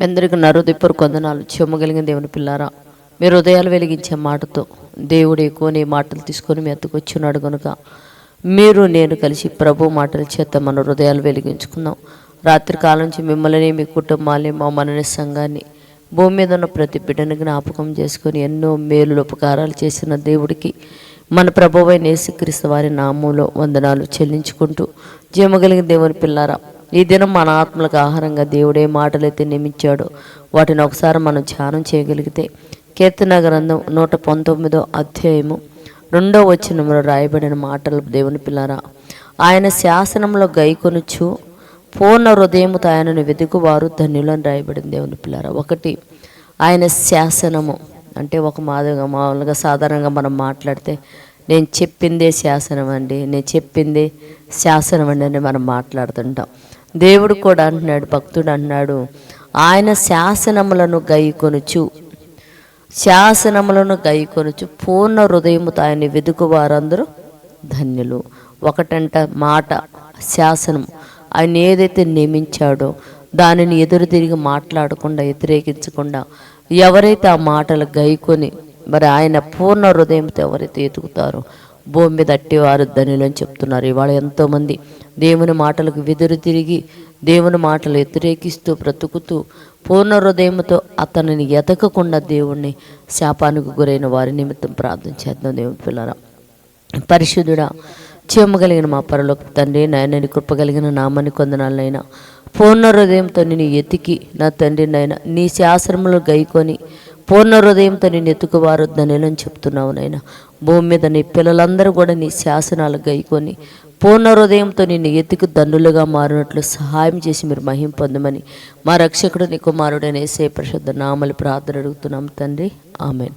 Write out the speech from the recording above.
మీ అందరికీ నరుదిప్పరు కొందనాలు చెమ్మగలిగిన దేవుని పిల్లారా. మీరు హృదయాలు వెలిగించే మాటతో దేవుడు ఎక్కువ నీ మాటలు తీసుకొని మీ ఎత్తుకొచ్చున్నాడు కనుక మీరు నేను కలిసి ప్రభు మాటల చేత మన హృదయాలు వెలిగించుకుందాం. రాత్రి కాలం నుంచి మిమ్మల్ని మీ కుటుంబాన్ని మా మనని సంఘాన్ని భూమి మీద ఉన్న ప్రతి బిడ్డను జ్ఞాపకం చేసుకొని ఎన్నో మేలు ఉపకారాలు చేసిన దేవుడికి మన ప్రభువైన యేసుక్రీస్తు వారి నామంలో వందనాలు చెల్లించుకుంటూ జీవగలిగిన దేవుని పిల్లారా. ఈ దినం మన ఆత్మలకు ఆహారంగా దేవుడే మాటలైతే నియమించాడో. వాటిని ఒకసారి మనం ధ్యానం చేయగలిగితే కీర్తన గ్రంథం నూట పంతొమ్మిదో అధ్యాయము రెండో వచనంలో రాయబడిన మాటలు దేవుని పిల్లారా ఆయన శాసనంలో గైకొనుచు పూర్ణ హృదయముతో ఆయనను వెతుకువారు ధన్యులని రాయబడిన దేవుని పిల్లరా. ఒకటి ఆయన శాసనము. అంటే ఒక మాదిరిగా మామూలుగా సాధారణంగా మనం మాట్లాడితే నేను చెప్పిందే శాసనం అండి నేను చెప్పిందే శాసనం అండి అని మనం మాట్లాడుతుంటాం. దేవుడు కూడా అంటున్నాడు భక్తుడు అంటున్నాడు ఆయన శాసనములను గైకొనుచు శాసనములను గైకొనుచు పూర్ణ హృదయముతో ఆయన వెతుకు వారందరూ ధన్యులు. ఒకటంట మాట శాసనం. ఆయన ఏదైతే నియమించాడో దానిని ఎదురు తిరిగి మాట్లాడకుండా వ్యతిరేకించకుండా ఎవరైతే ఆ మాటలు గైకొని మరి ఆయన పూర్ణ హృదయంతో ఎవరైతే ఎతుకుతారో భూమి మీద అట్టివారు ధనులు అని చెప్తున్నారు. ఇవాళ ఎంతోమంది దేవుని మాటలకు వెదురు తిరిగి దేవుని మాటలు వ్యతిరేకిస్తూ బ్రతుకుతూ పూర్ణ హృదయంతో అతనిని ఎతకకుండా దేవుణ్ణి శాపానికి గురైన వారి నిమిత్తం ప్రార్థన చేద్దాం దేవుని పిల్లరా. పరిశుద్ధుడా చెమ్మగలిగిన మా పరలోక తండ్రి నాయనని కృపగలిగిన నామని కొందనాలనైనా పూర్ణ హృదయంతో నేను ఎతికి నా తండ్రి నాయన నీ శాస్త్రములు గైకొని పూర్ణ హృదయంతో నేను ఎత్తుకువారొద్దని చెప్తున్నావు నాయన. భూమి మీద నీ పిల్లలందరూ కూడా నీ శాసనాలు గైకొని పూర్ణ హృదయంతో నిన్ను ఎత్తుకు దండులుగా మారినట్లు సహాయం చేసి మీరు మహిం పొందమని మా రక్షకుడు నీ కుమారుడైన ఏసే పరిశుద్ధ నామలు ప్రార్థన అడుగుతున్నాం తండ్రి. ఆమెన్.